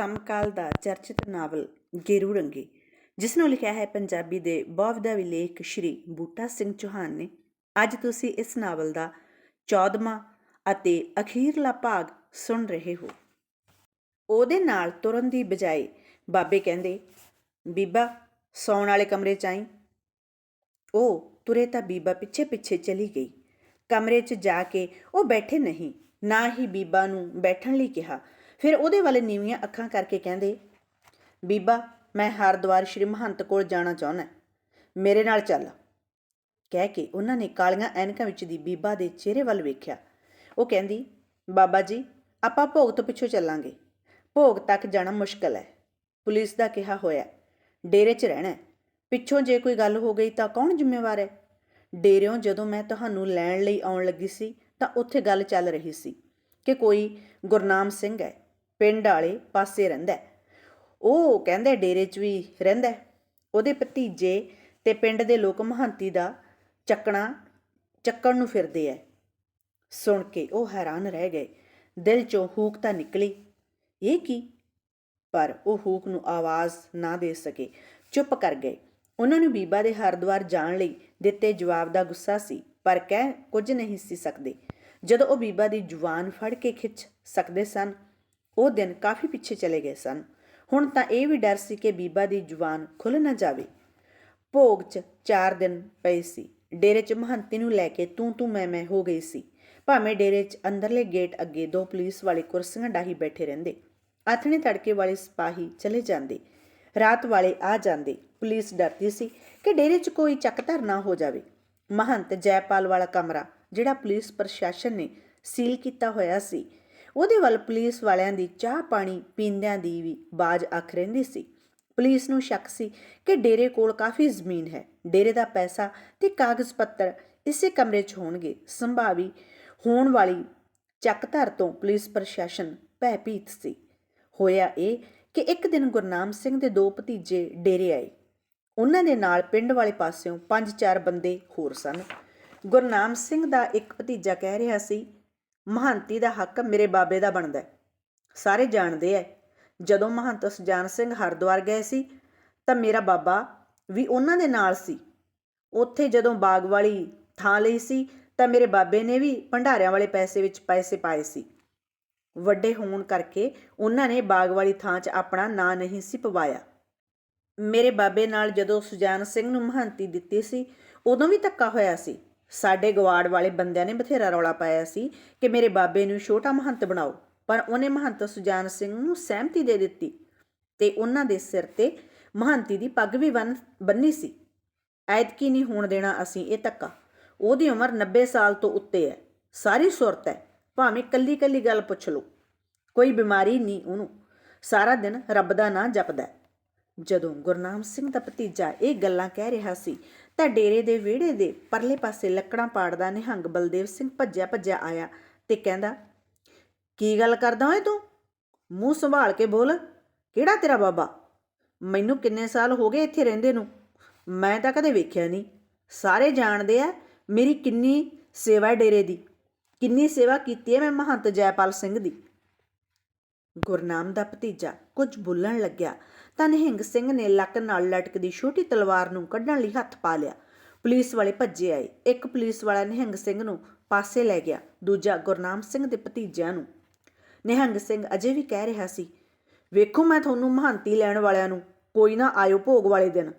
ਸਮਕਾਲ ਦਾ ਚਰਚਿਤ novel ਗੇਰੂ ਰੰਗੇ ਜਿਸ ਨੂੰ ਲਿਖਿਆ ਹੈ ਪੰਜਾਬੀ ਦੇ ਬਹੁਵਿਧਾ ਵਿਲੇਖ ਸ਼੍ਰੀ ਬੂਟਾ ਸਿੰਘ ਚੌਹਾਨ ਨੇ। ਅੱਜ ਤੁਸੀਂ ਇਸ ਨਾਵਲ ਦਾ 14ਵਾਂ ਅਤੇ ਅਖੀਰਲਾ ਭਾਗ ਸੁਣ ਰਹੇ ਹੋ। ਉਹਦੇ ਨਾਲ ਤੁਰਨ ਦੀ ਬਜਾਏ ਬਾਬੇ ਕਹਿੰਦੇ, ਬੀਬਾ ਸੌਣ ਵਾਲੇ ਕਮਰੇ ਚ ਆਈ। ਉਹ ਤੁਰੇ ਤਾਂ ਬੀਬਾ ਪਿੱਛੇ ਪਿੱਛੇ ਚਲੀ ਗਈ। ਕਮਰੇ 'ਚ ਜਾ ਕੇ ਉਹ ਬੈਠੇ ਨਹੀਂ, ਨਾ ਹੀ ਬੀਬਾ ਨੂੰ ਬੈਠਣ ਲਈ ਕਿਹਾ। ਫਿਰ ਉਹਦੇ ਵੱਲ ਨੀਵੀਆਂ ਅੱਖਾਂ ਕਰਕੇ ਕਹਿੰਦੇ, ਬੀਬਾ, ਮੈਂ ਹਰਦੁਆਰ ਸ਼੍ਰੀ ਮਹੰਤ ਕੋਲ ਜਾਣਾ ਚਾਹੁੰਦਾ ਮੇਰੇ ਨਾਲ ਚੱਲ। ਕਹਿ ਕੇ ਉਹਨਾਂ ਨੇ ਕਾਲੀਆਂ ਐਨਕਾਂ ਵਿੱਚ ਦੀ ਬੀਬਾ ਦੇ ਚਿਹਰੇ ਵੱਲ ਵੇਖਿਆ। ਉਹ ਕਹਿੰਦੀ, ਬਾਬਾ ਜੀ, ਆਪਾਂ ਭੋਗ ਤੋਂ ਪਿੱਛੋਂ ਚੱਲਾਂਗੇ। ਭੋਗ ਤੱਕ ਜਾਣਾ ਮੁਸ਼ਕਲ ਹੈ। ਪੁਲਿਸ ਦਾ ਕਿਹਾ ਹੋਇਆ ਡੇਰੇ 'ਚ ਰਹਿਣਾ ਪਿੱਛੋਂ ਜੇ ਕੋਈ ਗੱਲ ਹੋ ਗਈ ਤਾਂ ਕੌਣ ਜ਼ਿੰਮੇਵਾਰ ਹੈ? ਡੇਰਿਓਂ ਜਦੋਂ ਮੈਂ ਤੁਹਾਨੂੰ ਲੈਣ ਲਈ ਆਉਣ ਲੱਗੀ ਸੀ ਤਾਂ ਉੱਥੇ ਗੱਲ ਚੱਲ ਰਹੀ ਸੀ ਕਿ ਕੋਈ ਗੁਰਨਾਮ ਸਿੰਘ ਹੈ। ਪਿੰਡ ਵਾਲੇ ਪਾਸੇ ਰਹਿੰਦਾ ਉਹ ਕਹਿੰਦੇ ਡੇਰੇ 'ਚ ਵੀ ਰਹਿੰਦਾ ਉਹਦੇ ਭਤੀਜੇ ਤੇ ਪਿੰਡ ਦੇ ਲੋਕ ਮਹੰਤੀ ਦਾ ਚੱਕਣਾ, ਚੱਕਣ ਨੂੰ ਫਿਰਦੇ ਐ ਸੁਣ ਕੇ ਉਹ ਹੈਰਾਨ ਰਹਿ ਗਏ। ਦਿਲ 'ਚੋਂ ਹੂਕ ਤਾਂ ਨਿਕਲੀ। ਇਹ ਕੀ? ਪਰ ਉਹ ਹੂਕ ਨੂੰ ਆਵਾਜ਼ ਨਾ ਦੇ ਸਕੇ। ਚੁੱਪ ਕਰ ਗਏ। ਉਹਨਾਂ ਨੂੰ ਬੀਬਾ ਦੇ ਹਰਦੁਆਰ ਜਾਣ ਲਈ ਦਿੱਤੇ ਜਵਾਬ ਦਾ ਗੁੱਸਾ ਸੀ, ਪਰ ਕਹਿ ਕੁਝ ਨਹੀਂ ਸੀ ਸਕਦੇ। ਜਦੋਂ ਉਹ ਬੀਬਾ ਦੀ ਜੁਬਾਨ ਫੜ ਕੇ ਖਿੱਚ ਸਕਦੇ ਸਨ ਉਹ ਦਿਨ ਕਾਫੀ ਪਿੱਛੇ ਚਲੇ ਗਏ ਸਨ। ਹੁਣ ਤਾਂ ਇਹ ਵੀ ਡਰ ਸੀ ਕਿ ਬੀਬਾ ਦੀ ਜੁਬਾਨ ਖੁੱਲ ਨਾ ਜਾਵੇ। ਭੋਗ 'ਚ 4 ਦਿਨ ਪਏ ਸੀ। ਡੇਰੇ 'ਚ ਮਹੰਤੀ ਨੂੰ ਲੈ ਕੇ ਤੂੰ ਤੂੰ ਮੈਂ ਮੈਂ ਹੋ ਗਈ ਸੀ। ਭਾਵੇਂ ਡੇਰੇ 'ਚ ਅੰਦਰਲੇ ਗੇਟ ਅੱਗੇ ਦੋ ਪੁਲਿਸ ਵਾਲੇ ਕੁਰਸੀਆਂ ਡਾਹੀ ਬੈਠੇ ਰਹਿੰਦੇ, ਆਥਣੇ ਤੜਕੇ ਵਾਲੇ ਸਿਪਾਹੀ ਚਲੇ ਜਾਂਦੇ, ਰਾਤ ਵਾਲੇ ਆ ਜਾਂਦੇ। ਪੁਲਿਸ ਡਰਦੀ ਸੀ ਕਿ ਡੇਰੇ 'ਚ ਕੋਈ ਚੱਕਧਰ ਨਾ ਹੋ ਜਾਵੇ। ਮਹੰਤ ਜੈਪਾਲ ਵਾਲਾ ਕਮਰਾ, ਜਿਹੜਾ ਪੁਲਿਸ ਪ੍ਰਸ਼ਾਸਨ ਨੇ ਸੀਲ ਕੀਤਾ ਹੋਇਆ ਸੀ ਉਹਦੇ ਵੱਲ ਪੁਲਿਸ ਵਾਲਿਆਂ ਦੀ ਚਾਹ ਪਾਣੀ ਪੀਂਦਿਆਂ ਦੀ ਵੀ ਬਾਜ ਅੱਖ ਰਹਿੰਦੀ ਸੀ। ਪੁਲਿਸ ਨੂੰ ਸ਼ੱਕ ਸੀ ਕਿ ਡੇਰੇ ਕੋਲ ਕਾਫੀ ਜ਼ਮੀਨ ਹੈ। ਡੇਰੇ ਦਾ ਪੈਸਾ ਤੇ ਕਾਗਜ਼ ਪੱਤਰ ਇਸੇ ਕਮਰੇ 'ਚ ਹੋਣਗੇ। ਸੰਭਾਵੀ ਹੋਣ ਵਾਲੀ ਚੱਕਧਰ ਤੋਂ ਪੁਲਿਸ ਪ੍ਰਸ਼ਾਸਨ ਭੈਭੀਤ ਸੀ। ਹੋਇਆ ਇਹ ਕਿ ਇੱਕ ਦਿਨ ਗੁਰਨਾਮ ਸਿੰਘ ਦੇ ਦੋ ਭਤੀਜੇ ਡੇਰੇ ਆਏ। ਉਹਨਾਂ ਦੇ ਨਾਲ ਪਿੰਡ ਵਾਲੇ ਪਾਸਿਓਂ ਪੰਜ ਚਾਰ ਬੰਦੇ ਹੋਰ ਸਨ। ਗੁਰਨਾਮ ਸਿੰਘ ਦਾ ਇੱਕ ਭਤੀਜਾ ਕਹਿ ਰਿਹਾ ਸੀ ਮਹੰਤੀ ਦਾ ਹੱਕ ਮੇਰੇ ਬਾਬੇ ਦਾ ਬਣਦਾ ਸਾਰੇ ਜਾਣਦੇ ਐ, ਜਦੋਂ ਮਹੰਤ ਸੁਜਾਨ ਸਿੰਘ ਹਰਿਦੁਆਰ ਗਏ ਸੀ, ਤਾਂ ਮੇਰਾ ਬਾਬਾ ਵੀ ਉਹਨਾਂ ਦੇ ਨਾਲ ਸੀ। ਉੱਥੇ ਜਦੋਂ ਬਾਗ ਵਾਲੀ ਥਾਂ ਲਈ ਸੀ, ਤਾਂ ਮੇਰੇ ਬਾਬੇ ਨੇ ਵੀ ਭੰਡਾਰਿਆਂ ਵਾਲੇ ਪੈਸੇ ਵਿੱਚ ਪੈਸੇ ਪਾਏ ਸੀ। ਵੱਡੇ ਹੋਣ ਕਰਕੇ ਉਹਨਾਂ ਨੇ ਬਾਗ ਵਾਲੀ ਥਾਂ 'ਚ ਆਪਣਾ ਨਾਂ ਨਹੀਂ ਸੀ ਪਵਾਇਆ। ਮੇਰੇ ਬਾਬੇ ਨਾਲ ਜਦੋਂ ਸੁਜਾਨ ਸਿੰਘ ਨੂੰ ਮਹੰਤੀ ਦਿੱਤੀ ਸੀ, ਉਦੋਂ ਵੀ ਧੱਕਾ ਹੋਇਆ ਸੀ। ਸਾਡੇ ਗਵਾੜ ਵਾਲੇ ਬੰਦਿਆਂ ਨੇ ਬਥੇਰਾ ਰੌਲਾ ਪਾਇਆ ਸੀ ਕਿ ਮੇਰੇ ਬਾਬੇ ਨੂੰ ਛੋਟਾ ਮਹੰਤ ਬਣਾਓ, ਪਰ ਉਹਨੇ ਮਹੰਤ ਸੁਜਾਨ ਸਿੰਘ ਨੂੰ ਸਹਿਮਤੀ ਦੇ ਦਿੱਤੀ ਤੇ ਉਹਨਾਂ ਦੇ ਸਿਰ ਤੇ ਮਹੰਤੀ ਦੀ ਪੱਗ ਵੀ ਬੰਨ, ਬੰਨੀ ਸੀ। ਐਤਕੀ ਨਹੀਂ ਹੋਣ ਦੇਣਾ ਅਸੀਂ ਇਹ ਧੱਕਾ। ਉਹਦੀ ਉਮਰ 90 ਸਾਲ ਤੋਂ ਉੱਤੇ ਹੈ। ਸਾਰੀ ਸੁਰਤ ਹੈ। ਭਾਵੇਂ ਕੱਲੀ ਕੱਲੀ ਗੱਲ ਪੁੱਛ ਲਓ। ਕੋਈ ਬਿਮਾਰੀ ਨਹੀਂ ਉਹਨੂੰ। ਸਾਰਾ ਦਿਨ ਰੱਬ ਦਾ ਨਾਂ ਜਪਦਾ ਜਦੋਂ ਗੁਰਨਾਮ ਸਿੰਘ ਦਾ ਭਤੀਜਾ ਇਹ ਗੱਲਾਂ ਕਹਿ ਰਿਹਾ ਸੀ, ਤਾਂ ਡੇਰੇ ਦੇ ਵਿਹੜੇ ਦੇ ਪਰਲੇ ਪਾਸੇ ਲੱਕੜਾਂ ਪਾੜਦਾ ਨਿਹੰਗ ਬਲਦੇਵ ਸਿੰਘ ਭੱਜਿਆ ਭੱਜਿਆ ਆਇਆ ਤੇ ਕਹਿੰਦਾ, ਕੀ ਗੱਲ ਕਰਦਾ ਓਏ ਤੂੰ? ਮੂੰਹ ਸੰਭਾਲ ਕੇ ਬੋਲ, ਕਿਹੜਾ ਤੇਰਾ ਬਾਬਾ? ਮੈਨੂੰ ਕਿੰਨੇ ਸਾਲ ਹੋ ਗਏ ਇੱਥੇ ਰਹਿੰਦੇ ਨੂੰ, ਮੈਂ ਤਾਂ ਕਦੇ ਵੇਖਿਆ ਨਹੀਂ। ਸਾਰੇ ਜਾਣਦੇ ਆ ਮੇਰੀ ਕਿੰਨੀ ਸੇਵਾ ਡੇਰੇ ਦੀ, ਕਿੰਨੀ ਸੇਵਾ ਕੀਤੀ ਹੈ ਮੈਂ ਮਹੰਤ ਜੈਪਾਲ ਸਿੰਘ ਦੀ। ਗੁਰਨਾਮ ਦਾ ਭਤੀਜਾ ਕੁਝ ਬੋਲਣ ਲੱਗਿਆ ਤਾਂ ਨਿਹੰਗ ਸਿੰਘ ਨੇ ਲੱਕ ਨਾਲ ਲਟਕਦੀ ਛੋਟੀ ਤਲਵਾਰ ਨੂੰ ਕੱਢਣ ਲਈ ਹੱਥ ਪਾ ਲਿਆ। ਪੁਲਿਸ ਵਾਲੇ ਭੱਜੇ ਆਏ। ਇੱਕ ਪੁਲਿਸ ਵਾਲਾ ਨਿਹੰਗ ਸਿੰਘ ਨੂੰ ਪਾਸੇ ਲੈ ਗਿਆ, ਦੂਜਾ ਗੁਰਨਾਮ ਸਿੰਘ ਦੇ ਭਤੀਜਿਆਂ ਨੂੰ। ਨਿਹੰਗ ਸਿੰਘ ਅਜੇ ਵੀ ਕਹਿ ਰਿਹਾ ਸੀ, ਵੇਖੋ ਮੈਂ ਤੁਹਾਨੂੰ ਮਹੰਤੀ ਲੈਣ ਵਾਲਿਆਂ ਨੂੰ, ਕੋਈ ਨਾ ਆਇਓ ਭੋਗ ਵਾਲੇ ਦਿਨ।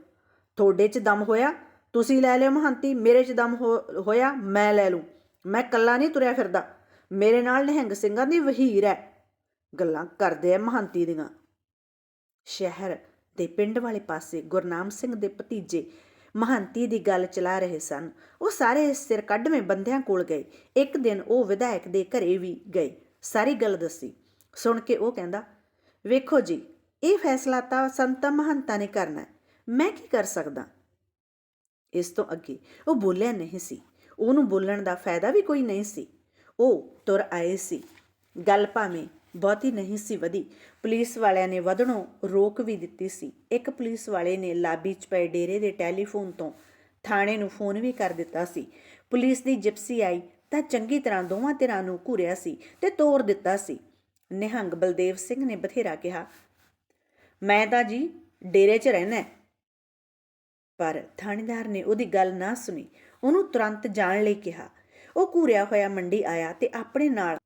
ਤੁਹਾਡੇ 'ਚ ਦਮ ਹੋਇਆ? ਤੁਸੀਂ ਲੈ ਲਿਓ ਮਹੰਤੀ, ਮੇਰੇ 'ਚ ਦਮ ਹੋ- ਹੋਇਆ, ਮੈਂ ਲੈ ਲੂੰ। ਮੈਂ ਕੱਲਾ ਨਹੀਂ ਤੁਰਿਆ ਫਿਰਦਾ। ਮੇਰੇ ਨਾਲ ਨਿਹੰਗ ਸਿੰਘਾਂ ਦੀ ਵਹੀਰ ਹੈ। ਗੱਲਾਂ ਕਰਦੇ ਆ ਮਹੰਤੀ ਦੀਆਂ। ਸ਼ਹਿਰ ਦੇ ਪਿੰਡ ਵਾਲੇ ਪਾਸੇ ਗੁਰਨਾਮ ਸਿੰਘ ਦੇ ਭਤੀਜੇ ਮਹੰਤੀ ਦੀ ਗੱਲ ਚਲਾ ਰਹੇ ਸਨ। ਉਹ ਸਾਰੇ ਸਿਰ ਕੱਢਵੇਂ ਬੰਦਿਆਂ ਕੋਲ ਗਏ। ਇੱਕ ਦਿਨ ਉਹ ਵਿਧਾਇਕ ਦੇ ਘਰੇ ਵੀ ਗਏ। ਸਾਰੀ ਗੱਲ ਦੱਸੀ। ਸੁਣ ਕੇ ਉਹ ਕਹਿੰਦਾ, ਵੇਖੋ ਜੀ, ਇਹ ਫੈਸਲਾ ਤਾਂ ਸੰਤਾਂ ਮਹੰਤਾਂ ਨੇ ਕਰਨਾ ਮੈਂ ਕੀ ਕਰ ਸਕਦਾ? ਇਸ ਤੋਂ ਅੱਗੇ ਉਹ ਬੋਲਿਆ ਨਹੀਂ ਸੀ। ਉਹਨੂੰ ਬੋਲਣ ਦਾ ਫਾਇਦਾ ਵੀ ਕੋਈ ਨਹੀਂ ਸੀ। ਉਹ ਤੁਰ ਆਏ ਸੀ। ਗੱਲ ਭਾਵੇਂ ਬਹੁਤੀ ਨਹੀਂ ਸੀ ਵਧੀ। ਪੁਲਿਸ ਵਾਲਿਆਂ ਨੇ ਵਧਣੋਂ ਰੋਕ ਵੀ ਦਿੱਤੀ ਸੀ। ਇੱਕ ਪੁਲਿਸ ਵਾਲੇ ਨੇ ਲਾਬੀ 'ਚ ਪਏ ਡੇਰੇ ਦੇ ਟੈਲੀਫੋਨ ਤੋਂ ਥਾਣੇ ਨੂੰ ਫੋਨ ਵੀ ਕਰ ਦਿੱਤਾ ਸੀ। ਪੁਲਿਸ ਦੀ ਜਿਪਸੀ ਆਈ ਤਾਂ ਚੰਗੀ ਤਰ੍ਹਾਂ ਦੋਵਾਂ ਧਿਰਾਂ ਨੂੰ ਘੂਰਿਆ ਸੀ ਤੇ ਤੋੜ ਦਿੱਤਾ ਸੀ। ਨਿਹੰਗ ਬਲਦੇਵ ਸਿੰਘ ਨੇ ਬਥੇਰਾ ਕਿਹਾ, ਮੈਂ ਤਾਂ ਜੀ ਡੇਰੇ 'ਚ ਰਹਿਣਾ ਪਰ ਥਾਣੇਦਾਰ ਨੇ ਉਹਦੀ ਗੱਲ ਨਾ ਸੁਣੀ। ਉਹਨੂੰ ਤੁਰੰਤ ਜਾਣ ਲਈ ਕਿਹਾ। ਉਹ ਘੂਰਿਆ ਹੋਇਆ ਮੰਡੀ ਆਇਆ ਤੇ ਆਪਣੇ ਨਾਲ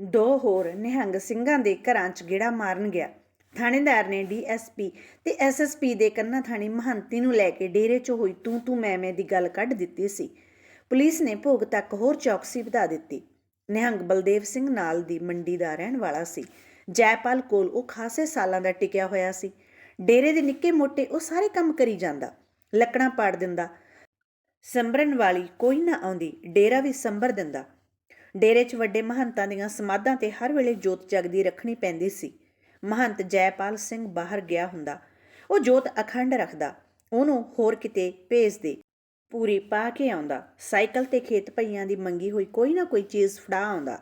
ਦੋ ਹੋਰ ਨਿਹੰਗ ਸਿੰਘਾਂ ਦੇ ਘਰਾਂ 'ਚ ਗੇੜਾ ਮਾਰਨ ਗਿਆ। ਥਾਣੇਦਾਰ ਨੇ ਡੀਐਸਪੀ ਤੇ ਐਸਐਸਪੀ ਦੇ ਕੰਨਾ ਥਾਣੀ ਮਹੰਤੀ ਨੂੰ ਲੈ ਕੇ ਡੇਰੇ 'ਚ ਹੋਈ ਤੂੰ ਤੂੰ ਮੈਂ ਮੈਂ ਦੀ ਗੱਲ ਕੱਢ ਦਿੱਤੀ ਸੀ। ਪੁਲਿਸ ਨੇ ਭੋਗ ਤੱਕ ਹੋਰ ਚੌਕਸੀ ਵਧਾ ਦਿੱਤੀ। ਨਿਹੰਗ ਬਲਦੇਵ ਸਿੰਘ ਨਾਲ ਦੀ ਮੰਡੀ ਦਾ ਰਹਿਣ ਵਾਲਾ ਸੀ। ਜੈਪਾਲ ਕੋਲ ਉਹ ਖਾਸੇ ਸਾਲਾਂ ਦਾ ਟਿਕਿਆ ਹੋਇਆ ਸੀ। ਡੇਰੇ ਦੇ ਨਿੱਕੇ ਮੋਟੇ ਉਹ ਸਾਰੇ ਕੰਮ ਕਰੀ ਜਾਂਦਾ। ਲੱਕੜਾਂ ਪਾੜ ਦਿੰਦਾ। ਸੰਭਰਨ ਵਾਲੀ ਕੋਈ ਨਾ ਆਉਂਦੀ, ਡੇਰਾ ਵੀ ਸੰਭਰ ਦਿੰਦਾ। ਡੇਰੇ 'ਚ ਵੱਡੇ ਮਹੰਤਾਂ ਦੀਆਂ ਸਮਾਧਾਂ ਤੇ ਹਰ ਵੇਲੇ ਜੋਤ ਜਗਦੀ ਰੱਖਣੀ ਪੈਂਦੀ ਸੀ। ਮਹੰਤ ਜੈਪਾਲ ਸਿੰਘ ਬਾਹਰ ਗਿਆ ਹੁੰਦਾ। ਉਹ ਜੋਤ ਅਖੰਡ ਰੱਖਦਾ। ਉਹਨੂੰ ਹੋਰ ਕਿਤੇ ਭੇਜ ਦੇ। ਪੂਰੀ ਪਾ ਕੇ ਆਉਂਦਾ। ਸਾਈਕਲ ਤੇ ਖੇਤ ਭਈਆਂ ਦੀ ਮੰਗੀ ਹੋਈ ਕੋਈ ਨਾ ਕੋਈ ਚੀਜ਼ ਫੜਾ ਆਉਂਦਾ।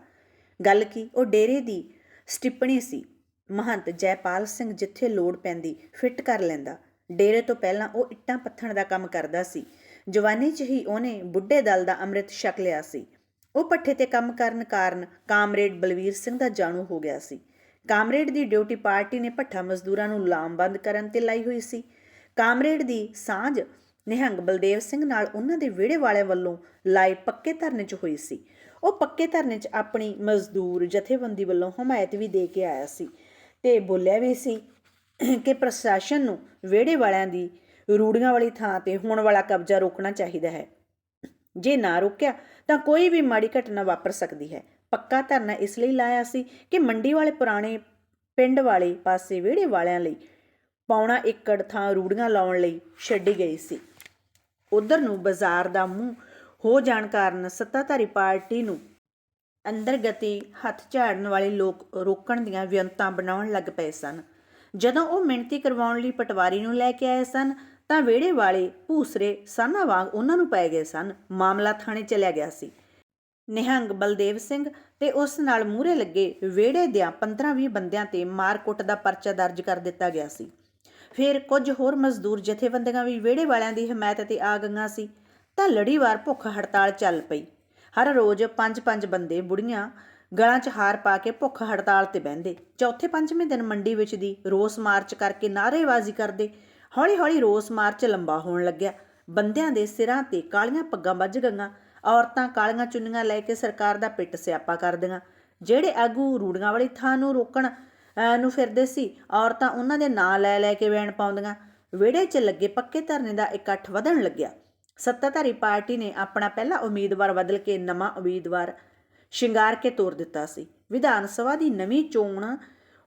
ਗੱਲ ਕੀ? ਉਹ ਡੇਰੇ ਦੀ ਸਟਿੱਪਣੀ ਸੀ। ਮਹੰਤ ਜੈਪਾਲ ਸਿੰਘ ਜਿੱਥੇ ਲੋੜ ਪੈਂਦੀ ਫਿੱਟ ਕਰ ਲੈਂਦਾ। ਡੇਰੇ ਤੋਂ ਪਹਿਲਾਂ ਉਹ ਇੱਟਾਂ ਪੱਥਣ ਦਾ ਕੰਮ ਕਰਦਾ ਸੀ। ਜਵਾਨੀ 'ਚ ਹੀ ਉਹਨੇ ਬੁੱਢੇ ਦਲ ਦਾ ਅੰਮ੍ਰਿਤ ਛਕ ਲਿਆ ਸੀ। ਉਹ ਪੱਠੇ ਤੇ ਕੰਮ ਕਰਨ ਕਾਰਨ ਕਾਮਰੇਡ ਬਲਵੀਰ ਸਿੰਘ ਦਾ ਜਾਣੂ ਹੋ ਗਿਆ ਸੀ। ਕਾਮਰੇਡ ਦੀ ਡਿਊਟੀ ਪਾਰਟੀ ਨੇ ਭੱਠਾ ਮਜ਼ਦੂਰਾਂ ਨੂੰ ਲਾਮਬੰਦ ਕਰਨ ਤੇ ਲਾਈ ਹੋਈ ਸੀ। ਕਾਮਰੇਡ ਦੀ ਸਾਂਝ ਨਿਹੰਗ ਬਲਦੇਵ ਸਿੰਘ ਨਾਲ ਉਹਨਾਂ ਦੇ ਵਿਹੜੇ ਵਾਲੇ ਵੱਲੋਂ ਲਾਏ ਪੱਕੇ ਧਰਨੇ 'ਚ ਹੋਈ ਸੀ। ਉਹ ਪੱਕੇ ਧਰਨੇ 'ਚ ਆਪਣੀ ਮਜ਼ਦੂਰ ਜਥੇਬੰਦੀ ਵੱਲੋਂ ਹਮਾਇਤ ਵੀ ਦੇ ਕੇ ਆਇਆ ਸੀ ਤੇ ਬੋਲਿਆ ਵੀ ਸੀ ਕਿ ਪ੍ਰਸ਼ਾਸਨ ਨੂੰ ਵਿਹੜੇ ਵਾਲਿਆਂ ਦੀ ਰੂੜੀਆਂ ਵਾਲੀ ਥਾਂ ਤੇ ਹੋਣ ਵਾਲਾ ਕਬਜ਼ਾ ਰੋਕਣਾ ਚਾਹੀਦਾ ਹੈ। ਜੇ ਨਾ ਰੋਕਿਆ ਤਾਂ ਕੋਈ ਵੀ ਮਾੜੀ ਘਟਨਾ ਵਾਪਰ ਸਕਦੀ ਹੈ। ਪੱਕਾ ਧਰਨਾ ਇਸ ਲਈ ਲਾਇਆ ਸੀ ਕਿ ਮੰਡੀ ਵਾਲੇ ਪੁਰਾਣੇ ਪਿੰਡ ਵਾਲੇ ਪਾਸੇ ਵਿਹੜੇ ਵਾਲਿਆਂ ਲਈ ਪੌਣਾ ਏਕੜ ਥਾਂ ਰੂੜੀਆਂ ਲਾਉਣ ਲਈ ਛੱਡੀ ਗਈ ਸੀ। ਉਧਰ ਨੂੰ ਬਾਜ਼ਾਰ ਦਾ ਮੂੰਹ ਹੋ ਜਾਣ ਕਾਰਨ ਸੱਤਾਧਾਰੀ ਪਾਰਟੀ ਨੂੰ ਅੰਦਰ ਗਤੀ ਹੱਥ ਝਾੜਨ ਵਾਲੇ ਲੋਕ ਰੋਕਣ ਦੀਆਂ ਵਿਅੰਤਾਂ ਬਣਾਉਣ ਲੱਗ ਪਏ ਸਨ। ਜਦੋਂ ਉਹ ਮਿਹਨਤੀ ਕਰਵਾਉਣ ਲਈ ਪਟਵਾਰੀ ਨੂੰ ਲੈ ਕੇ ਆਏ ਸਨ ਤਾਂ ਵਿਹੜੇ ਵਾਲੇ ਭੂਸਰੇ ਸਾਨਾ ਵਾਂਗ ਉਹਨਾਂ ਨੂੰ ਪੈ ਗਏ ਸਨ। ਮਾਮਲਾ ਥਾਣੇ ਚਲਿਆ ਗਿਆ ਸੀ। ਨਿਹੰਗ ਬਲਦੇਵ ਸਿੰਘ ਤੇ ਉਸ ਨਾਲ ਮੂਹਰੇ ਲੱਗੇ ਵਿਹੜੇ ਦਿਆਂ 15-20 ਬੰਦਿਆਂ ਤੇ ਮਾਰ-ਕੁੱਟ ਦਾ ਪਰਚਾ ਦਰਜ ਕਰ ਦਿੱਤਾ ਗਿਆ ਸੀ। ਫਿਰ ਕੁਝ ਹੋਰ ਮਜ਼ਦੂਰ ਜਥੇਬੰਦੀਆਂ ਵੀ ਵਿਹੜੇ ਵਾਲਿਆਂ ਦੀ ਹਮਾਇਤ ਤੇ ਆ ਗਈਆਂ ਸੀ ਤਾਂ ਲੜੀਵਾਰ ਭੁੱਖ ਹੜਤਾਲ ਚੱਲ ਪਈ। ਹਰ ਰੋਜ਼ ਪੰਜ-ਪੰਜ ਬੰਦੇ ਬੁੜੀਆਂ ਗਲਾਂ 'ਚ ਹਾਰ ਪਾ ਕੇ ਭੁੱਖ ਹੜਤਾਲ ਤੇ ਬਹਿੰਦੇ। ਚੌਥੇ ਪੰਜਵੇਂ ਦਿਨ ਮੰਡੀ ਵਿੱਚ ਦੀ ਰੋਸ ਮਾਰਚ ਕਰਕੇ ਨਾਅਰੇਬਾਜ਼ੀ ਕਰਦੇ ਹੌਲੀ-ਹੌਲੀ ਰੋਸ ਮਾਰਚ ਲੰਬਾ ਹੋਣ ਲੱਗਿਆ। ਬੰਦਿਆਂ ਦੇ ਸਿਰਾਂ ਤੇ ਕਾਲੀਆਂ ਪੱਗਾਂ ਵੱਜ ਗਈਆਂ। ਔਰਤਾਂ ਕਾਲੀਆਂ ਚੁੰਨੀਆਂ ਲੈ ਕੇ ਸਰਕਾਰ ਦਾ ਪਿੱਟ ਸਿਆਪਾ ਕਰਦੀਆਂ। ਜਿਹੜੇ ਆਗੂ ਰੂੜੀਆਂ ਵਾਲੀ ਥਾਂ ਨੂੰ ਰੋਕਣ ਨੂੰ ਫਿਰਦੇ ਸੀ, ਔਰਤਾਂ ਉਹਨਾਂ ਦੇ ਨਾਂ ਲੈ ਲੈ ਕੇ ਵੈਣ ਪਾਉਂਦੀਆਂ। ਵਿਹੜੇ 'ਚ ਲੱਗੇ ਪੱਕੇ ਧਰਨੇ ਦਾ ਇਕੱਠ ਵਧਣ ਲੱਗਿਆ। ਸੱਤਾਧਾਰੀ ਪਾਰਟੀ ਨੇ ਆਪਣਾ ਪਹਿਲਾ ਉਮੀਦਵਾਰ ਬਦਲ ਕੇ ਨਵਾਂ ਉਮੀਦਵਾਰ ਸ਼ਿੰਗਾਰ ਕੇ ਤੋਰ ਦਿੱਤਾ ਸੀ। ਵਿਧਾਨ ਸਭਾ ਦੀ ਨਵੀਂ ਚੋਣ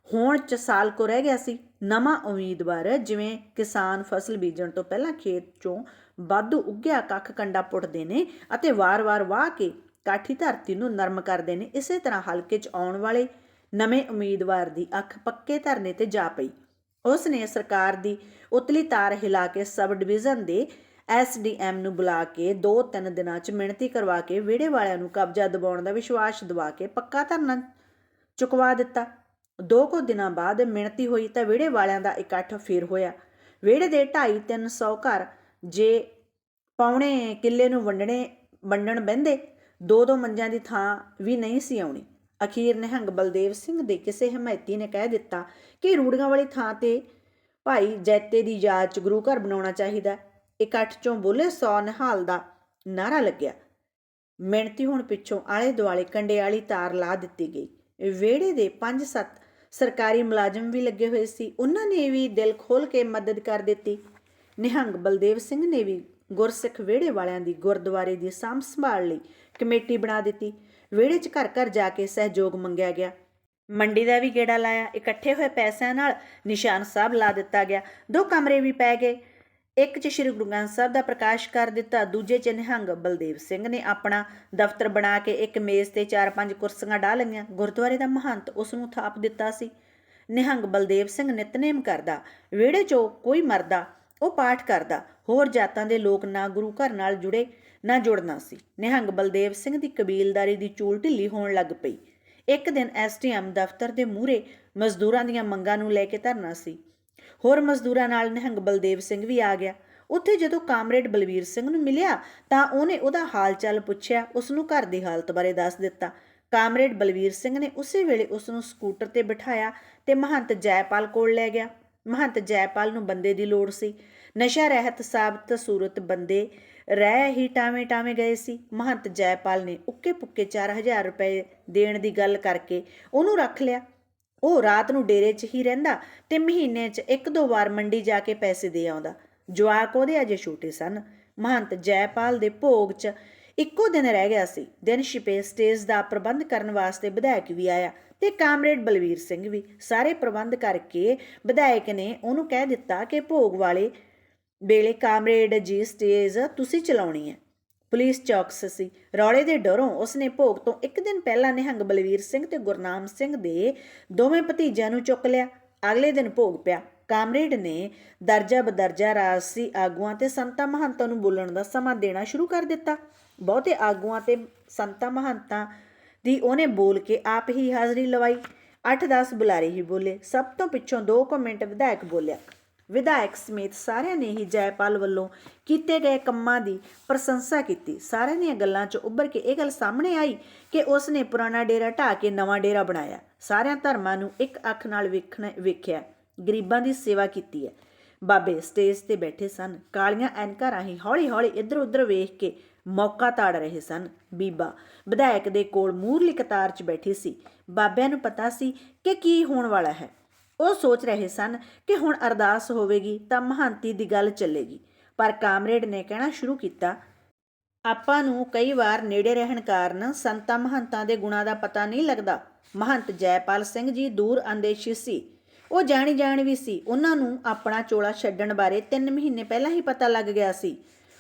ਹੋਣ ਚ ਸਾਲ ਕੋ ਰਹਿ ਗਿਆ ਸੀ, ਨਵਾਂ ਉਮੀਦਵਾਰ ਜਿਵੇਂ ਕਿਸਾਨ ਫਸਲ ਬੀਜਣ ਤੋਂ ਪਹਿਲਾਂ ਖੇਤ ਚੋਂ ਵਾਧੂ ਉੱਗਿਆ ਕੱਖ ਕੰਡਾ ਪੁੱਟਦੇ ਨੇ ਅਤੇ ਵਾਰ-ਵਾਰ ਵਾਹ ਕੇ ਕਾਠੀ ਧਰਤੀ ਨੂੰ ਨਰਮ ਕਰਦੇ ਨੇ, ਇਸੇ ਤਰ੍ਹਾਂ ਹਲਕੇ 'ਚ ਆਉਣ ਵਾਲੇ ਨਵੇਂ ਉਮੀਦਵਾਰ ਦੀ ਅੱਖ ਪੱਕੇ ਧਰਨੇ ਤੇ ਜਾ ਪਈ। ਉਸ ਨੇ ਸਰਕਾਰ ਦੀ ਉਤਲੀ ਤਾਰ ਹਿਲਾ ਕੇ ਸਬ ਡਿਵੀਜ਼ਨ ਦੇ ਐਸਡੀਐਮ ਨੂੰ ਬੁਲਾ ਕੇ 2-3 ਦਿਨਾਂ 'ਚ ਮਿਹਨਤੀ ਕਰਵਾ ਕੇ ਵਿਹੜੇ ਵਾਲਿਆਂ ਨੂੰ ਕਬਜ਼ਾ ਦਿਵਾਉਣ ਦਾ ਵਿਸ਼ਵਾਸ ਦਿਵਾ ਕੇ ਪੱਕਾ ਧਰਨਾ ਚੁਕਵਾ ਦਿੱਤਾ। ਦੋ ਕੁ ਦਿਨਾਂ ਬਾਅਦ ਮਿਣਤੀ ਹੋਈ ਤਾਂ ਵਿਹੜੇ ਵਾਲਿਆਂ ਦਾ ਇਕੱਠ ਫੇਰ ਹੋਇਆ। ਵਿਹੜੇ ਦੇ 2.5-300 ਘਰ ਜੇ ਪੌਣੇ ਕਿੱਲੇ ਨੂੰ ਵੰਡਣੇ, ਵੰਡਣ ਬਹਿੰਦੇ, ਦੋ ਦੋ ਮੰਜਿਆਂ ਦੀ ਥਾਂ ਵੀ ਨਹੀਂ ਸੀ ਆਉਣੀ। ਅਖੀਰ ਨਿਹੰਗ ਬਲਦੇਵ ਸਿੰਘ ਦੇ ਕਿਸੇ ਹਮਾਇਤੀ ਨੇ ਕਹਿ ਦਿੱਤਾ ਕਿ ਰੂੜੀਆਂ ਵਾਲੀ ਥਾਂ ਤੇ ਭਾਈ ਜੈਤੇ ਦੀ ਯਾਦ ਚ ਗੁਰੂ ਘਰ ਬਣਾਉਣਾ ਚਾਹੀਦਾ। ਇਕੱਠ ਚੋਂ ਬੋਲੇ ਸੌ ਨਿਹਾਲ ਦਾ ਨਾਰਾ ਲੱਗਿਆ। ਮਿਹਨਤੀ ਹੋਣ ਪਿੱਛੋਂ ਆਲੇ ਦੁਆਲੇ ਕੰਡੇ ਵਾਲੀ ਤਾਰ ਲਾ ਦਿੱਤੀ ਗਈ। ਵਿਹੜੇ ਦੇ 5-7 ਸਰਕਾਰੀ ਮੁਲਾਜ਼ਮ ਵੀ ਲੱਗੇ ਹੋਏ ਸੀ। ਉਹਨਾਂ ਨੇ ਵੀ ਦਿਲ ਖੋਲ ਕੇ ਮਦਦ ਕਰ ਦਿੱਤੀ। ਨਿਹੰਗ ਬਲਦੇਵ ਸਿੰਘ ਨੇ ਵੀ ਗੁਰਸਿੱਖ ਵਿਹੜੇ ਵਾਲਿਆਂ ਦੀ ਗੁਰਦੁਆਰੇ ਦੀ ਸਾਂਭ ਸੰਭਾਲ ਲਈ ਕਮੇਟੀ ਬਣਾ ਦਿੱਤੀ। ਵਿਹੜੇ 'ਚ ਘਰ ਘਰ ਜਾ ਕੇ ਸਹਿਯੋਗ ਮੰਗਿਆ ਗਿਆ। ਮੰਡੀ ਦਾ ਵੀ ਗੇੜਾ ਲਾਇਆ। ਇਕੱਠੇ ਹੋਏ ਪੈਸਿਆਂ ਨਾਲ ਨਿਸ਼ਾਨ ਸਾਹਿਬ ਲਾ ਦਿੱਤਾ ਗਿਆ। ਦੋ ਕਮਰੇ ਵੀ ਪੈ ਗਏ। ਇੱਕ 'ਚ ਸ਼੍ਰੀ ਗੁਰੂ ਗ੍ਰੰਥ ਸਾਹਿਬ ਦਾ ਪ੍ਰਕਾਸ਼ ਕਰ ਦਿੱਤਾ, ਦੂਜੇ 'ਚ ਨਿਹੰਗ ਬਲਦੇਵ ਸਿੰਘ ਨੇ ਆਪਣਾ ਦਫ਼ਤਰ ਬਣਾ ਕੇ ਇੱਕ ਮੇਜ਼ ਤੇ ਚਾਰ ਪੰਜ ਕੁਰਸੀਆਂ ਢਾ ਲਈਆਂ। ਗੁਰਦੁਆਰੇ ਦਾ ਮਹੰਤ ਉਸ ਨੂੰ ਥਾਪ ਦਿੱਤਾ ਸੀ। ਨਿਹੰਗ ਬਲਦੇਵ ਸਿੰਘ ਨਿਤਨੇਮ ਕਰਦਾ, ਵਿਹੜੇ 'ਚੋਂ ਕੋਈ ਮਰਦਾ, ਉਹ ਪਾਠ ਕਰਦਾ, ਹੋਰ ਜਾਤਾਂ ਦੇ ਲੋਕ ਨਾ ਗੁਰੂ ਘਰ ਨਾਲ ਜੁੜੇ, ਨਾ ਜੁੜਨਾ ਸੀ। ਨਿਹੰਗ ਬਲਦੇਵ ਸਿੰਘ ਦੀ ਕਬੀਲਦਾਰੀ ਦੀ ਚੂਲ ਢਿੱਲੀ ਹੋਣ ਲੱਗ ਪਈ। ਇੱਕ ਦਿਨ ਐਸਟੀਐਮ ਦਫ਼ਤਰ ਦੇ ਮੂਹਰੇ ਮਜ਼ਦੂਰਾਂ ਦੀਆਂ ਮੰਗਾਂ ਨੂੰ ਲੈ ਕੇ ਧਰਨਾ ਸੀ। ਹੋਰ ਮਜ਼ਦੂਰਾਂ ਨਾਲ ਨਿਹੰਗ ਬਲਦੇਵ ਸਿੰਘ ਵੀ ਆ ਗਿਆ। ਉੱਥੇ ਜਦੋਂ ਕਾਮਰੇਡ ਬਲਵੀਰ ਸਿੰਘ ਨੂੰ ਮਿਲਿਆ, ਤਾਂ ਉਹਨੇ ਉਹਦਾ ਹਾਲ ਚਾਲ ਪੁੱਛਿਆ ਉਸ ਨੂੰ ਘਰ ਦੀ ਹਾਲਤ ਬਾਰੇ ਦੱਸ ਦਿੱਤਾ। ਕਾਮਰੇਡ ਬਲਵੀਰ ਸਿੰਘ ਨੇ ਉਸੇ ਵੇਲੇ ਉਸ ਨੂੰ ਸਕੂਟਰ ਤੇ ਬਿਠਾਇਆ ਤੇ ਮਹੰਤ ਜੈਪਾਲ ਕੋਲ ਲੈ ਗਿਆ। ਮਹੰਤ ਜੈਪਾਲ ਨੂੰ ਬੰਦੇ ਦੀ ਲੋੜ ਸੀ। ਨਸ਼ਾ ਰਹਿਤ ਸਾਬਤ ਸੂਰਤ ਬੰਦੇ ਰਹਿ ਹੀ ਟਾਵੇਂ ਟਾਵੇਂ ਗਏ ਸੀ। ਮਹੰਤ ਜੈਪਾਲ ਨੇ ਉੱਕੇ ਪੁੱਕੇ 4000 ਰੁਪਏ ਦੇਣ ਦੀ ਗੱਲ ਕਰਕੇ ਉਹਨੂੰ ਰੱਖ ਲਿਆ। ਉਹ ਰਾਤ ਨੂੰ ਡੇਰੇ 'ਚ ਹੀ ਰਹਿੰਦਾ ਤੇ ਮਹੀਨੇ 'ਚ ਇੱਕ ਦੋ ਵਾਰ ਮੰਡੀ ਜਾ ਕੇ ਪੈਸੇ ਦੇ ਆਉਂਦਾ। ਜਵਾਕ ਉਹਦੇ ਅਜੇ ਛੋਟੇ ਸਨ। ਮਹੰਤ ਜੈਪਾਲ ਦੇ ਭੋਗ 'ਚ ਇੱਕੋ ਦਿਨ ਰਹਿ ਗਿਆ ਸੀ। ਦਿਨ ਛਿਪੇ ਸਟੇਜ ਦਾ ਪ੍ਰਬੰਧ ਕਰਨ ਵਾਸਤੇ ਵਿਧਾਇਕ ਵੀ ਆਇਆ ਤੇ ਕਾਮਰੇਡ ਬਲਵੀਰ ਸਿੰਘ ਵੀ। ਸਾਰੇ ਪ੍ਰਬੰਧ ਕਰਕੇ ਵਿਧਾਇਕ ਨੇ ਉਹਨੂੰ ਕਹਿ ਦਿੱਤਾ ਕਿ ਭੋਗ ਵਾਲੇ ਵੇਲੇ ਕਾਮਰੇਡ ਜੀ ਸਟੇਜ ਤੁਸੀਂ ਚਲਾਉਣੀ ਹੈ। ਪੁਲਿਸ ਚੌਕਸ ਸੀ ਰੌਲੇ ਦੇ ਡਰੋਂ ਉਸਨੇ ਭੋਗ ਤੋਂ ਇੱਕ ਦਿਨ ਪਹਿਲਾਂ ਨਿਹੰਗ ਬਲਵੀਰ ਸਿੰਘ ਤੇ ਗੁਰਨਾਮ ਸਿੰਘ ਦੇ ਦੋਵੇਂ ਭਤੀਜਿਆਂ ਨੂੰ ਚੁੱਕ ਲਿਆ। ਅਗਲੇ ਦਿਨ ਭੋਗ ਪਿਆ। ਕਾਮਰੇਡ ਨੇ ਦਰਜਾ ਬਦਰਜਾ ਰਾਜਸੀ ਆਗੂਆਂ ਤੇ ਸੰਤਾ ਮਹੰਤਾਂ ਨੂੰ ਬੋਲਣ ਦਾ ਸਮਾਂ ਦੇਣਾ ਸ਼ੁਰੂ ਕਰ ਦਿੱਤਾ। ਬਹੁਤੇ ਆਗੂਆਂ ਤੇ ਸੰਤਾ ਮਹੰਤਾਂ ਦੀ ਉਹਨੇ ਬੋਲ ਕੇ ਆਪ ਹੀ ਹਾਜ਼ਰੀ ਲਵਾਈ। 8-10 ਬੁਲਾਰੇ ਹੀ ਬੋਲੇ। ਸਭ ਤੋਂ ਪਿੱਛੋਂ 2 ਕੁ ਮਿੰਟ ਵਿਧਾਇਕ ਬੋਲਿਆ। ਵਿਧਾਇਕ ਸਮੇਤ ਸਾਰਿਆਂ ਨੇ ਹੀ ਜੈਪਾਲ ਵੱਲੋਂ ਕੀਤੇ ਗਏ ਕੰਮਾਂ ਦੀ ਪ੍ਰਸ਼ੰਸਾ ਕੀਤੀ। ਸਾਰਿਆਂ ਦੀਆਂ ਗੱਲਾਂ 'ਚ ਉੱਭਰ ਕੇ ਇਹ ਗੱਲ ਸਾਹਮਣੇ ਆਈ ਕਿ ਉਸ ਨੇ ਪੁਰਾਣਾ ਡੇਰਾ ਢਾਹ ਕੇ ਨਵਾਂ ਡੇਰਾ ਬਣਾਇਆ। ਸਾਰਿਆਂ ਧਰਮਾਂ ਨੂੰ ਇੱਕ ਅੱਖ ਨਾਲ ਵੇਖਣਾ ਵੇਖਿਆ। ਗਰੀਬਾਂ ਦੀ ਸੇਵਾ ਕੀਤੀ ਹੈ। ਬਾਬੇ ਸਟੇਜ ਤੇ ਬੈਠੇ ਸਨ। ਕਾਲੀਆਂ ਐਨਕਾਂ ਰਾਹੀਂ ਹੌਲੀ-ਹੌਲੀ ਇੱਧਰ-ਉੱਧਰ ਵੇਖ ਕੇ ਮੌਕਾ ਤਾੜ ਰਹੇ ਸਨ। ਬੀਬਾ ਵਿਧਾਇਕ ਦੇ ਕੋਲ ਮੂਰਲੀ ਕਤਾਰ 'ਚ ਬੈਠੀ ਸੀ। ਬਾਬਿਆਂ ਨੂੰ ਪਤਾ ਸੀ ਕਿ ਕੀ ਹੋਣ ਵਾਲਾ ਹੈ। ਉਹ ਸੋਚ ਰਹੇ ਸਨ ਕਿ ਹੁਣ ਅਰਦਾਸ ਹੋਵੇਗੀ ਤਾਂ ਮਹੰਤੀ ਦੀ ਗੱਲ ਚੱਲੇਗੀ। ਪਰ ਕਾਮਰੇਡ ਨੇ ਕਹਿਣਾ ਸ਼ੁਰੂ ਕੀਤਾ, ਆਪਾਂ ਨੂੰ ਕਈ ਵਾਰ ਨੇੜੇ ਰਹਿਣ ਕਾਰਨ ਸੰਤਾਂ ਮਹੰਤਾਂ ਦੇ ਗੁਣਾਂ ਦਾ ਪਤਾ ਨਹੀਂ ਲੱਗਦਾ। ਮਹੰਤ ਜੈਪਾਲ ਸਿੰਘ ਜੀ ਦੂਰ ਅੰਦੇਸ਼ੀ ਸੀ। ਉਹ ਜਾਣੀ ਜਾਣ ਵੀ ਸੀ। ਉਹਨਾਂ ਨੂੰ ਆਪਣਾ ਚੋਲਾ ਛੱਡਣ ਬਾਰੇ 3 ਮਹੀਨੇ ਪਹਿਲਾਂ ਹੀ ਪਤਾ ਲੱਗ ਗਿਆ ਸੀ।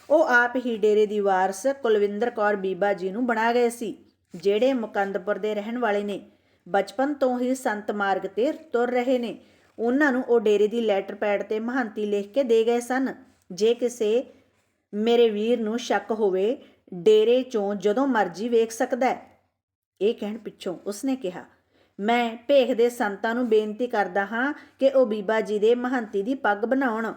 ਉਹ ਆਪ ਹੀ ਡੇਰੇ ਦੀ ਵਾਰਸ ਕੁਲਵਿੰਦਰ ਕੌਰ ਬੀਬਾ ਜੀ ਨੂੰ ਬਣਾ ਗਏ ਸੀ, ਜਿਹੜੇ ਮੁਕੰਦਪੁਰ ਦੇ ਰਹਿਣ ਵਾਲੇ ਨੇ। ਬਚਪਨ ਤੋਂ ਹੀ ਸੰਤ ਮਾਰਗ ਤੇ ਤੁਰ ਰਹੇ ਨੇ। ਉਹਨਾਂ ਨੂੰ ਉਹ ਡੇਰੇ ਦੀ ਲੈਟਰ ਪੈਡ ਤੇ ਮਹੰਤੀ ਲਿਖ ਕੇ ਦੇ ਗਏ ਸਨ। ਜੇ ਕਿਸੇ ਮੇਰੇ ਵੀਰ ਨੂੰ ਸ਼ੱਕ ਹੋਵੇ, ਡੇਰੇ ਚੋਂ ਜਦੋਂ ਮਰਜ਼ੀ ਵੇਖ ਸਕਦਾ ਹੈ। ਇਹ ਕਹਿਣ ਪਿੱਛੋਂ ਉਸਨੇ ਕਿਹਾ, ਮੈਂ ਭੇਖ ਦੇ ਸੰਤਾਂ ਨੂੰ ਬੇਨਤੀ ਕਰਦਾ ਹਾਂ ਕਿ ਉਹ ਬੀਬਾ ਜੀ ਦੇ ਮਹੰਤੀ ਦੀ ਪੱਗ ਬਣਾਉਣ।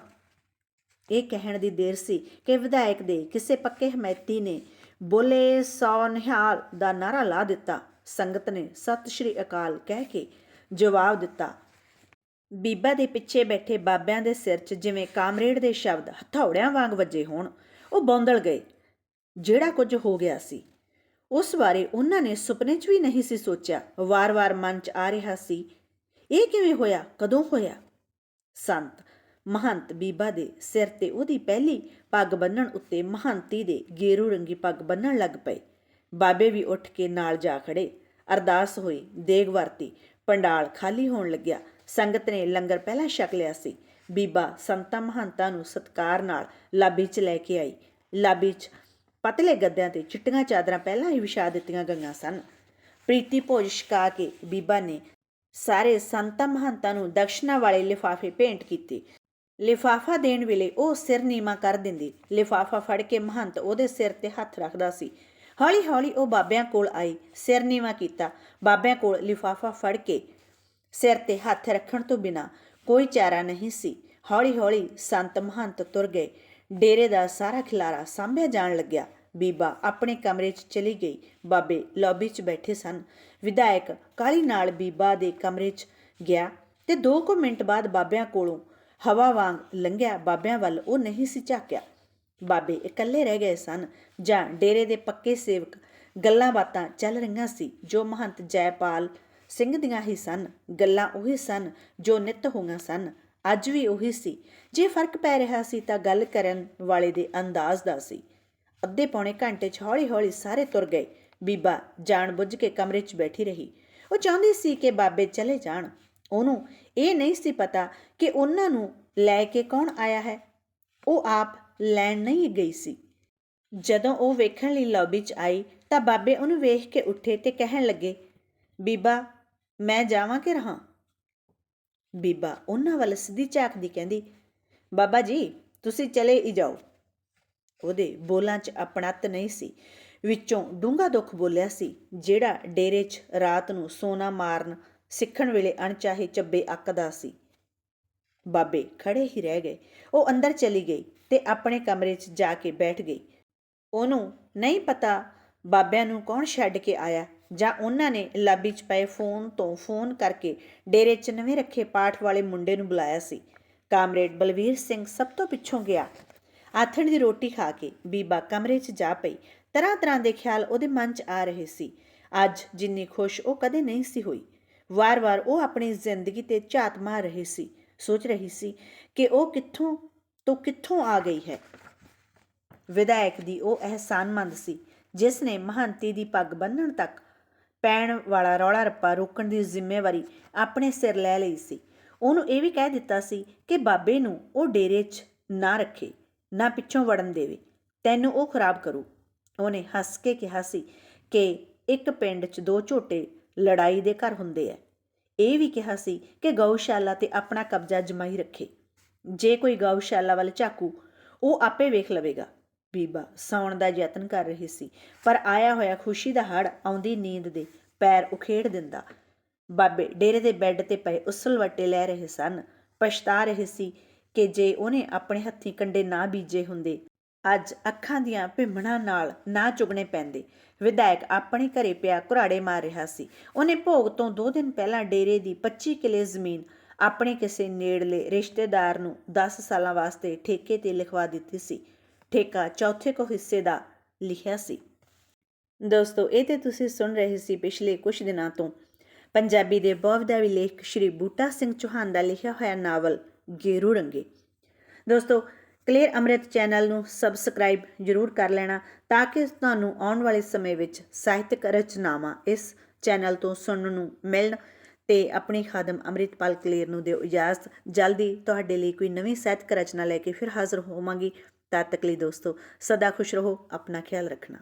ਇਹ ਕਹਿਣ ਦੀ ਦੇਰ ਸੀ ਕਿ ਵਿਧਾਇਕ ਦੇ ਕਿਸੇ ਪੱਕੇ ਹਮੈਤੀ ਨੇ ਬੋਲੇ ਸੌ ਨਿਹਾਲ ਦਾ ਨਾਰਾ ਲਾ ਦਿੱਤਾ। ਸੰਗਤ ਨੇ ਸਤਿ ਸ਼੍ਰੀ ਅਕਾਲ ਕਹਿ ਕੇ ਜਵਾਬ ਦਿੱਤਾ। ਬੀਬਾ ਦੇ ਪਿੱਛੇ ਬੈਠੇ ਬਾਬਿਆਂ ਦੇ ਸਿਰ 'ਚ ਜਿਵੇਂ ਕਾਮਰੇਡ ਦੇ ਸ਼ਬਦ ਹਥੌੜਿਆਂ ਵਾਂਗ ਵੱਜੇ ਹੋਣ, ਉਹ ਬੌਂਦਲ ਗਏ। ਜਿਹੜਾ ਕੁਝ ਹੋ ਗਿਆ ਸੀ। ਉਸ ਬਾਰੇ ਉਹਨਾਂ ਨੇ ਸੁਪਨੇ 'ਚ ਵੀ ਨਹੀਂ ਸੀ ਸੋਚਿਆ। ਵਾਰ-ਵਾਰ ਮਨ 'ਚ ਆ ਰਿਹਾ ਸੀ, ਇਹ ਕਿਵੇਂ ਹੋਇਆ, ਕਦੋਂ ਹੋਇਆ? ਸੰਤ, ਮਹੰਤ ਬੀਬਾ ਦੇ ਸਿਰ ਤੇ ਉਹਦੀ ਪਹਿਲੀ ਪੱਗ ਬੰਨਣ ਉੱਤੇ ਮਹੰਤੀ ਦੇ ਗੇਰੂ ਰੰਗੀ ਪੱਗ ਬੰਨਣ ਲੱਗ ਪਏ। ਬਾਬੇ ਵੀ ਉੱਠ ਕੇ ਨਾਲ ਜਾ ਖੜੇ। ਅਰਦਾਸ ਹੋਈ, ਦੇਗ ਵਰਤੀ, ਪੰਡਾਲ ਖਾਲੀ ਹੋਣ ਲੱਗਿਆ। ਸੰਗਤ ਨੇ ਲੰਗਰ ਪਹਿਲਾਂ ਛਕ ਲਿਆ ਸੀ। ਬੀਬਾ ਸੰਤਾਂ ਮਹੰਤਾਂ ਨੂੰ ਸਤਕਾਰ ਨਾਲ ਲਾਬੀ 'ਚ ਲੈ ਕੇ ਆਈ। ਲਾਬੀ 'ਚ ਪਤਲੇ ਗੱਦਿਆਂ ਤੇ ਚਿੱਟੀਆਂ ਚਾਦਰਾਂ ਪਹਿਲਾਂ ਹੀ ਵਿਛਾ ਦਿੱਤੀਆਂ ਗਈਆਂ ਸਨ। ਪ੍ਰੀਤੀ ਭੋਜ ਛਕਾ ਕੇ ਬੀਬਾ ਨੇ ਸਾਰੇ ਸੰਤਾਂ ਮਹੰਤਾਂ ਨੂੰ ਦਕਸ਼ਨਾ ਵਾਲੇ ਲਿਫਾਫੇ ਭੇਂਟ ਕੀਤੇ। ਲਿਫਾਫਾ ਦੇਣ ਵੇਲੇ ਉਹ ਸਿਰ ਨੀਵਾ ਕਰ ਦਿੰਦੀ। ਲਿਫਾਫਾ ਫੜ ਕੇ ਮਹੰਤ ਉਹਦੇ ਸਿਰ ਤੇ ਹੱਥ ਰੱਖਦਾ ਸੀ। ਹੌਲੀ ਹੌਲੀ ਉਹ ਬਾਬਿਆਂ ਕੋਲ ਆਈ, ਸਿਰ ਨੀਵਾ ਕੀਤਾ। ਬਾਬਿਆਂ ਕੋਲ ਲਿਫਾਫਾ ਫੜ ਕੇ ਸਿਰ ਤੇ ਹੱਥ ਰੱਖਣ ਤੋਂ ਬਿਨਾ ਕੋਈ ਚਾਰਾ ਨਹੀਂ ਸੀ। ਹੌਲੀ ਹੌਲੀ ਸੰਤ ਮਹੰਤ ਤੁਰ ਗਏ। ਡੇਰੇ ਦਾ ਸਾਰਾ ਖਿਲਾਰਾ ਸਾਂਭਿਆ ਜਾਣ ਲੱਗਿਆ। ਬੀਬਾ ਆਪਣੇ ਕਮਰੇ 'ਚ ਚਲੀ ਗਈ। ਬਾਬੇ ਲੌਬੀ 'ਚ ਬੈਠੇ ਸਨ। ਵਿਧਾਇਕ ਕਾਲੀ ਨਾਲ ਬੀਬਾ ਦੇ ਕਮਰੇ 'ਚ ਗਿਆ ਤੇ 2 ਕੁ ਮਿੰਟ ਬਾਅਦ ਬਾਬਿਆਂ ਕੋਲੋਂ ਹਵਾ ਵਾਂਗ ਲੰਘਿਆ। ਬਾਬਿਆਂ ਵੱਲ ਉਹ ਨਹੀਂ ਸੀ ਝਾਕਿਆ। ਬਾਬੇ ਇਕੱਲੇ ਰਹਿ ਗਏ ਸਨ ਜਾਂ ਡੇਰੇ ਦੇ ਪੱਕੇ ਸੇਵਕ ਗੱਲਾਂ ਬਾਤਾਂ ਚੱਲ ਰਹੀਆਂ ਸੀ ਜੋ ਮਹੰਤ ਜੈਪਾਲ ਸਿੰਘ ਦੀਆਂ ਹੀ ਸਨ, ਗੱਲਾਂ ਉਹੀ ਸਨ ਜੋ ਨਿਤ ਹੋਈਆਂ ਸਨ, ਅੱਜ ਵੀ ਉਹੀ ਸੀ। ਜੇ ਫ਼ਰਕ ਪੈ ਰਿਹਾ ਸੀ ਤਾਂ ਗੱਲ ਕਰਨ ਵਾਲੇ ਦੇ ਅੰਦਾਜ਼ ਦਾ ਸੀ। ਅੱਧੇ ਪੌਣੇ ਘੰਟੇ 'ਚ ਹੌਲੀ-ਹੌਲੀ ਸਾਰੇ ਤੁਰ ਗਏ। ਬੀਬਾ ਜਾਣ ਬੁੱਝ ਕੇ ਕਮਰੇ 'ਚ ਬੈਠੀ ਰਹੀ। ਉਹ ਚਾਹੁੰਦੀ ਸੀ ਕਿ ਬਾਬੇ ਚਲੇ ਜਾਣ। ਉਹਨੂੰ ਇਹ ਨਹੀਂ ਸੀ ਪਤਾ ਕਿ ਉਹਨਾਂ ਨੂੰ ਲੈ ਕੇ ਕੌਣ ਆਇਆ ਹੈ। ਉਹ ਆਪ ਲੈਣ ਨਹੀਂ ਗਈ ਸੀ। ਜਦੋਂ ਉਹ ਵੇਖਣ ਲਈ ਲੌਬੀ 'ਚ ਆਈ ਤਾਂ ਬਾਬੇ ਉਹਨੂੰ ਵੇਖ ਕੇ ਉੱਠੇ ਤੇ ਕਹਿਣ ਲੱਗੇ, ਬੀਬਾ, ਮੈਂ ਜਾਵਾਂ ਕਿ ਰਹਾ? ਬੀਬਾ ਉਹਨਾਂ ਵੱਲ ਸਿੱਧੀ ਝਾਕਦੀ ਕਹਿੰਦੀ, ਬਾਬਾ ਜੀ, ਤੁਸੀਂ ਚਲੇ ਹੀ ਜਾਓ। ਉਹਦੇ ਬੋਲਾਂ 'ਚ ਆਪਣਤ ਨਹੀਂ ਸੀ, ਵਿੱਚੋਂ ਡੂੰਘਾ ਦੁੱਖ ਬੋਲਿਆ ਸੀ, ਜਿਹੜਾ ਡੇਰੇ 'ਚ ਰਾਤ ਨੂੰ ਸੋਨਾ ਮਾਰਨ, ਸਿੱਖਣ ਵੇਲੇ ਅਣਚਾਹੇ ਚੱਬੇ ਅੱਕਦਾ ਸੀ। ਬਾਬੇ ਖੜੇ ਹੀ ਰਹਿ ਗਏ, ਉਹ ਅੰਦਰ ਚਲੀ ਗਈ। ਤੇ ਆਪਣੇ ਕਮਰੇ 'ਚ ਜਾ ਕੇ ਬੈਠ ਗਈ। ਉਹਨੂੰ ਨਹੀਂ ਪਤਾ ਬਾਬਿਆਂ ਨੂੰ ਕੌਣ ਛੱਡ ਕੇ ਆਇਆ ਜਾਂ ਉਹਨਾਂ ਨੇ ਲਾਬੀ 'ਚ ਪਏ ਫੋਨ ਤੋਂ ਫੋਨ ਕਰਕੇ ਡੇਰੇ 'ਚ ਨਵੇਂ ਰੱਖੇ ਪਾਠ ਵਾਲੇ ਮੁੰਡੇ ਨੂੰ ਬੁਲਾਇਆ ਸੀ। ਕਾਮਰੇਡ ਬਲਵੀਰ ਸਿੰਘ ਸਭ ਤੋਂ ਪਿੱਛੋਂ ਗਿਆ। ਆਥਣ ਦੀ ਰੋਟੀ ਖਾ ਕੇ ਬੀਬਾ ਕਮਰੇ 'ਚ ਜਾ ਪਈ। ਤਰ੍ਹਾਂ ਤਰ੍ਹਾਂ ਦੇ ਖਿਆਲ ਉਹਦੇ ਮਨ 'ਚ ਆ ਰਹੇ ਸੀ। ਅੱਜ ਜਿੰਨੀ ਖੁਸ਼ ਉਹ ਕਦੇ ਨਹੀਂ ਸੀ ਹੋਈ। ਵਾਰ-ਵਾਰ ਉਹ ਆਪਣੀ ਜ਼ਿੰਦਗੀ ਤੇ ਝਾਤ ਮਾਰ ਰਹੀ ਸੀ। ਸੋਚ ਰਹੀ ਸੀ ਕਿ ਉਹ ਕਿੱਥੋਂ ਤੋਂ ਕਿੱਥੋਂ ਆ ਗਈ ਹੈ? ਵਿਧਾਇਕ ਦੀ ਉਹ ਅਹਿਸਾਨਮੰਦ ਸੀ, ਜਿਸ ਨੇ ਮਹੰਤੀ ਦੀ ਪੱਗ ਬੰਨਣ ਤੱਕ ਪੈਣ ਵਾਲਾ ਰੌਲਾ ਰੱਪਾ ਰੋਕਣ ਦੀ ਜ਼ਿੰਮੇਵਾਰੀ ਆਪਣੇ ਸਿਰ ਲੈ ਲਈ ਸੀ। ਉਹਨੂੰ ਇਹ ਵੀ ਕਹਿ ਦਿੱਤਾ ਸੀ ਕਿ ਬਾਬੇ ਨੂੰ ਉਹ ਡੇਰੇ 'ਚ ਨਾ ਰੱਖੇ, ਨਾ ਪਿੱਛੋਂ ਵੜਨ ਦੇਵੇ। ਤੈਨੂੰ ਉਹ ਖਰਾਬ ਕਰੂ। ਉਹਨੇ ਹੱਸ ਕੇ ਕਿਹਾ ਸੀ ਕਿ ਇੱਕ ਪਿੰਡ 'ਚ ਦੋ ਝੋਟੇ ਲੜਾਈ ਦੇ ਘਰ ਹੁੰਦੇ ਐ। ਇਹ ਵੀ ਕਿਹਾ ਸੀ ਕਿ ਗਊਸ਼ਾਲਾ ਤੇ ਆਪਣਾ ਕਬਜ਼ਾ ਜਮਾਈ ਰੱਖੇ। ਜੇ ਕੋਈ ਗਊਸ਼ਾਲਾ ਵੱਲ ਝਾਕੂ, ਉਹ ਆਪੇ ਵੇਖ ਲਵੇਗਾ। ਬੀਬਾ ਸੌਣ ਦਾ ਯਤਨ ਕਰ ਰਹੀ ਸੀ, ਪਰ ਆਇਆ ਹੋਇਆ ਖੁਸ਼ੀ ਦਾ ਹੜ ਆਉਂਦੀ ਨੀਂਦ ਦੇ ਪੈਰ ਉਖੇੜ ਦਿੰਦਾ। ਬਾਬੇ ਡੇਰੇ ਦੇ ਬੈੱਡ ਤੇ ਪਏ ਉਸਲਵੱਟੇ ਲੈ ਰਹੇ ਸਨ, ਪਛਤਾ ਰਹੇ ਸੀ ਕਿ ਜੇ ਉਹਨੇ ਆਪਣੇ ਹੱਥੀਂ ਕੰਡੇ ਨਾ ਬੀਜੇ ਹੁੰਦੇ, ਅੱਜ ਅੱਖਾਂ ਦੀਆਂ ਭਿੰਮਣਾਂ ਨਾਲ ਨਾ ਚੁਗਣੇ ਪੈਂਦੇ। ਵਿਧਾਇਕ ਆਪਣੇ ਘਰੇ ਪਿਆ ਘੁਰਾੜੇ ਮਾਰ ਰਿਹਾ ਸੀ। ਉਹਨੇ ਭੋਗ ਤੋਂ 2 ਦਿਨ ਪਹਿਲਾਂ ਡੇਰੇ ਦੀ 25 ਕਿਲੇ ਜ਼ਮੀਨ ਆਪਣੇ ਕਿਸੇ ਨੇੜਲੇ ਰਿਸ਼ਤੇਦਾਰ ਨੂੰ 10 ਸਾਲਾਂ ਵਾਸਤੇ ਠੇਕੇ ਤੇ ਲਿਖਵਾ ਦਿੱਤੀ ਸੀ। ਠੇਕਾ ਚੌਥੇ ਕੋ ਹਿੱਸੇ ਦਾ ਲਿਖਿਆ ਸੀ। ਦੋਸਤੋ, ਇਹ ਤੇ ਤੁਸੀਂ ਸੁਣ ਰਹੇ ਸੀ ਪਿਛਲੇ ਕੁਝ ਦਿਨਾਂ ਤੋਂ। ਪੰਜਾਬੀ ਦੇ ਬਹੁਵਿਧਾਵੀ ਲੇਖਕ ਸ਼੍ਰੀ ਬੂਟਾ ਸਿੰਘ ਚੌਹਾਨ ਦਾ ਲਿਖਿਆ ਹੋਇਆ ਨਾਵਲ ਗੇਰੂ ਰੰਗੇ। ਦੋਸਤੋ ਕਲੀਅਰ ਅੰਮ੍ਰਿਤ ਚੈਨਲ ਨੂੰ ਸਬਸਕ੍ਰਾਈਬ ਜਰੂਰ ਕਰ ਲੈਣਾ ਤਾਂ ਕਿ ਤੁਹਾਨੂੰ ਆਉਣ ਵਾਲੇ ਸਮੇਂ ਵਿੱਚ ਸਾਹਿਤਕ ਰਚਨਾਵਾਂ ਇਸ ਚੈਨਲ ਤੋਂ ਸੁਣਨ ਨੂੰ ਮਿਲਣ। ਤੇ ਆਪਣੀ ਖਾਦਮ ਅੰਮ੍ਰਿਤਪਾਲ ਕਲੇਰ ਨੂੰ ਦਿਓ ਇਜਾਜ਼ਤ। ਜਲਦੀ ਤੁਹਾਡੇ ਲਈ ਕੋਈ ਨਵੀਂ ਸਾਹਿਤਕ ਰਚਨਾ ਲੈ ਕੇ ਫਿਰ ਹਾਜ਼ਰ ਹੋਵਾਂਗੀ। ਤਦ ਤੱਕ ਲਈ ਦੋਸਤੋ, ਸਦਾ ਖੁਸ਼ ਰਹੋ, ਆਪਣਾ ਖਿਆਲ ਰੱਖਣਾ।